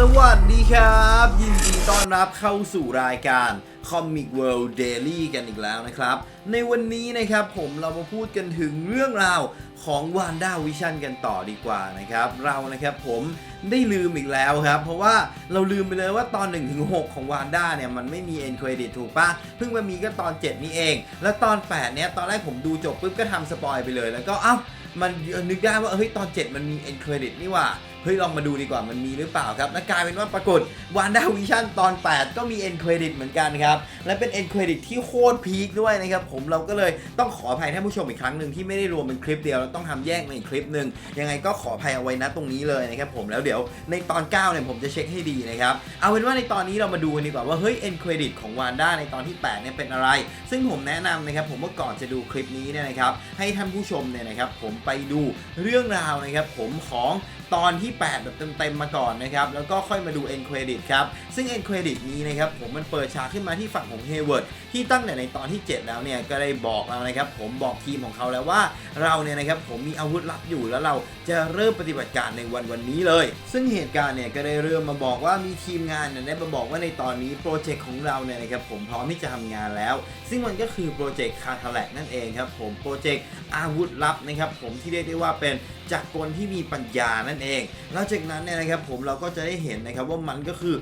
สวัสดีครับ ยินดีต้อนรับเข้าสู่รายการ Comic World Daily กันอีกแล้วนะครับ ในวันนี้นะครับผมเรามาพูดกันถึงเรื่องราวของ Wanda Vision กันต่อดีกว่านะครับ เรานะครับผมได้ลืมอีกแล้วครับ เพราะว่าเราลืมไปเลยว่าตอน1ถึง6ของ Wanda เนี่ย มันไม่มี end credit ถูกปะเพิ่งมามีก็ตอน 7 นี้เอง แล้วตอน 8 เนี่ยตอนแรกผมดูจบปุ๊บก็ทำสปอยไปเลยแล้วก็เอ้ามันนึกได้ว่าเฮ้ยตอน 7 มันมี end credit นี่ว่า เฮ้ยลองมาดูดีกว่ามันมีหรือเปล่าครับแล้วกลายเป็นว่าปรากฏ Wanda Vision ตอน 8 ก็มี end credit เหมือนกันครับ และเป็น end credit ที่โคตรพีคด้วยนะครับผมเราก็เลยต้องขออภัยท่านผู้ชมอีกครั้งหนึ่งที่ไม่ได้รวมเป็นคลิปเดียวแล้วต้องทำแยกมาอีกคลิปหนึ่งยังไงก็ขออภัยเอาไว้นะตรงนี้เลยนะครับผมแล้วเดี๋ยวในตอน9เนี่ยผมจะเช็คให้ดีนะครับเอาเป็นว่าในตอนนี้เรามาดูกันดีกว่าว่าเฮ้ย end credit ของ Wanda ในตอนที่8เนี่ยเป็นอะไร ซึ่งผมแนะนำนะครับผมว่าก่อนจะดูคลิปนี้เนี่ยนะครับให้ท่านผู้ชมเนี่ยนะครับผมไปดูเรื่องราวนะครับผมของ ตอนที่ 8 แบบเต็มๆมาก่อนนะครับ แล้วก็ค่อยมาดู end credit ครับ ซึ่ง end credit นี้นะครับผมมันเปิดฉากขึ้นมาที่ฝั่งของ Hayward ที่ตั้งแต่ในตอนที่ 7 แล้วเนี่ยก็ได้บอกแล้วนะครับผมบอกทีมของเขาแล้วว่าเราเนี่ยนะครับผมมีอาวุธลับอยู่แล้วเราจะเริ่มปฏิบัติการในวันวันนี้เลย ซึ่งเหตุการณ์เนี่ยก็ได้เริ่มมาบอกว่ามีทีมงานเนี่ยได้มาบอกว่าในตอนนี้โปรเจกต์ของเราเนี่ยนะครับผมพร้อมที่จะทำงานแล้ว ซึ่งมันก็คือโปรเจกต์คาทาแลกนั่นเองครับผมโปรเจกต์อาวุธลับนะครับผมที่เรียกได้ว่าเป็นจักรกลที่มีปัญญานั่นเองหลังจากนั้นเนี่ยนะครับผมเราก็จะได้เห็นนะครับว่ามันก็คือ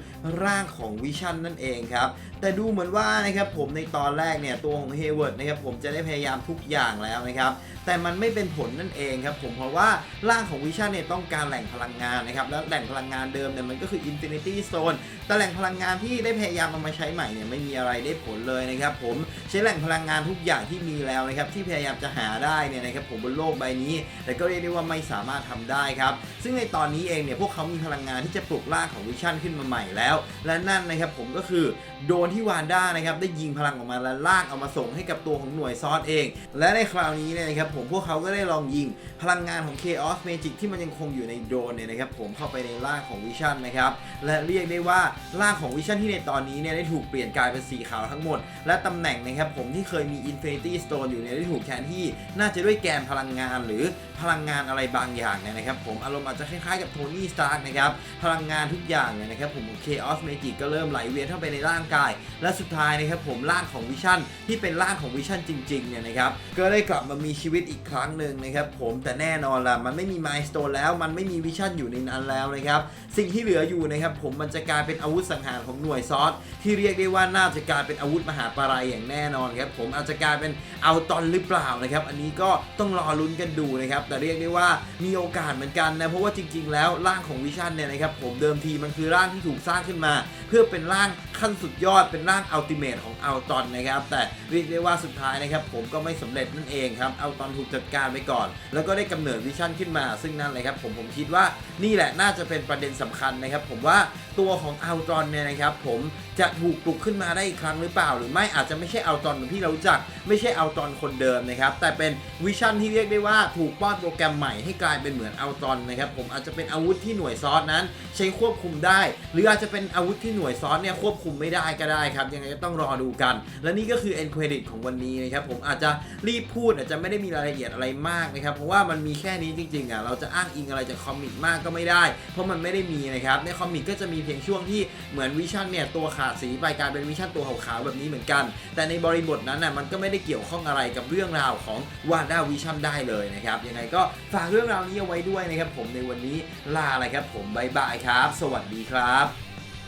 ร่างของวิชั่นนั่นเองครับ แต่ดูเหมือนว่านะครับผมในตอนแรกเนี่ยตัวของเฮเวิร์ดนะครับผมจะได้พยายามทุกอย่างแล้วนะครับแต่มันไม่เป็นผลนั่นเองครับผมเพราะว่าร่างของวิชั่นเนี่ยต้องการแหล่งพลังงานนะครับแล้วแหล่งพลังงานเดิมเนี่ยมันก็คือ Infinity Stone แต่แหล่งพลังงานที่ได้พยายามเอามาใช้ใหม่เนี่ยไม่มีอะไรได้ผลเลยนะครับผมใช้แหล่งพลังงานทุกอย่างที่มีแล้วนะครับที่พยายามจะหาได้เนี่ยนะครับผมบนโลกใบนี้ แต่ก็เรียกได้ว่าไม่สามารถทำได้ครับ ซึ่งในตอนนี้เองเนี่ยพวกเขามีพลังงานที่จะปลุกร่างของวิชั่นขึ้นมาใหม่แล้ว และนั่นนะครับผมก็คือโดนที่วานด้านะครับได้ยิงพลังออกมาและลากเอามาส่งให้กับตัวของหน่วยซอสเอง และในคราวนี้เนี่ยนะครับผมพวกเขาก็ได้ลองยิงพลังงานของ Chaos Magic ที่มันยังคงอยู่ในโดรนเนี่ยนะครับผมเข้าไปในร่างของวิชั่นนะครับและเรียกได้ว่าร่างของวิชั่นที่ในตอนนี้เนี่ยได้ถูกเปลี่ยนกลายเป็นสีขาวทั้งหมด และตำแหน่งนะครับผมที่เคยมี Infinity Stone อยู่เนี่ยได้ถูกแทนที่น่าจะด้วยแกนพลังงานหรือพลังงานอะไรบางอย่างเนี่ยนะครับผมอารมณ์อาจจะคล้ายๆกับโทนี่สตาร์กนะครับพลังงานทุกอย่างเนี่ยนะครับผมของ Chaos Magic ก็เริ่มไหลเวียนเข้าไปในร่างกาย และสุดท้ายนะครับผมร่างของวิชั่นที่เป็นร่างของวิชั่นจริงๆเนี่ยนะครับก็ได้กลับมามีชีวิตอีกครั้งหนึ่งนะครับผมแต่แน่นอนละมันไม่มีมายสโตนแล้วมันไม่มีวิชั่นอยู่ในนั้นแล้วนะครับสิ่งที่เหลืออยู่นะครับผมมันจะกลายเป็นอาวุธสังหารของหน่วยซอสที่เรียกได้ว่าน่าจะกลายเป็นอาวุธมหาปารายอย่างแน่นอนครับผมอาจจะกลายเป็นเอาตอนหรือเปล่านะครับอันนี้ก็ต้องรอลุ้นกันดูนะครับแต่เรียกได้ว่ามีโอกาสเหมือนกันนะเพราะว่าจริง ๆ แล้วร่างของวิชั่นเนี่ยนะครับผมเดิมทีมันคือร่างที่ถูกสร้างขึ้นมา เพื่อเป็นร่างขั้นสุดยอดเป็นร่างอัลติเมทของอัลตอนนะครับแต่เรียกได้ว่าสุดท้ายนะครับผมก็ไม่สำเร็จนั่นเองครับอัลตอนถูกจัดการไปก่อน แล้วก็ได้กำเนิดวิชั่นขึ้นมา ซึ่งนั่นเลยครับผมผมคิดว่านี่แหละน่าจะเป็นประเด็นสำคัญนะครับผมว่าตัวของอัลตอนเนี่ยนะครับผมจะถูกปลุกขึ้นมาได้อีกครั้งหรือเปล่า หรือไม่อาจจะไม่ใช่อัลตอนเหมือนที่เรารู้จัก ไม่ใช่อัลตอนคนเดิมนะครับแต่เป็นวิชั่นที่เรียกได้ว่าถูกป้อนโปรแกรมใหม่ให้กลายเป็นเหมือนอัลตอนนะครับผมอาจจะเป็นอาวุธที่หน่วยซอสนั้น ใช้ควบคุมได้ หรืออาจจะเป็นอาวุธที่หน่วยซอสเนี่ยควบคุมไม่ได้ก็ได้ครับยังไงก็ต้องรอดูกัน และนี่ก็คือ end credit ของวันนี้นะครับผมอาจจะรีบพูดอาจจะไม่ได้มีรายละเอียดอะไรมากนะครับเพราะว่ามันมีแค่นี้จริงๆอะเราจะอ้างอิงอะไรจากคอมิกมากก็ไม่ได้ เพราะมันไม่ได้มีนะครับในคอมิกก็จะมีเพียงช่วงที่เหมือนวิชั่นเนี่ยตัวขาดสีไปกลายเป็นวิชั่นตัวขาวๆแบบนี้เหมือนกัน แต่ในบริบทนั้นน่ะมันก็ไม่ได้เกี่ยวข้องอะไรกับเรื่องราวของวานด้าวิชั่นได้เลยนะครับยังไงก็ฝากเรื่องราวนี้เอาไว้ด้วยนะครับผมในวันนี้ลาอะไรครับผมบายบายครับ สวัสดีครับ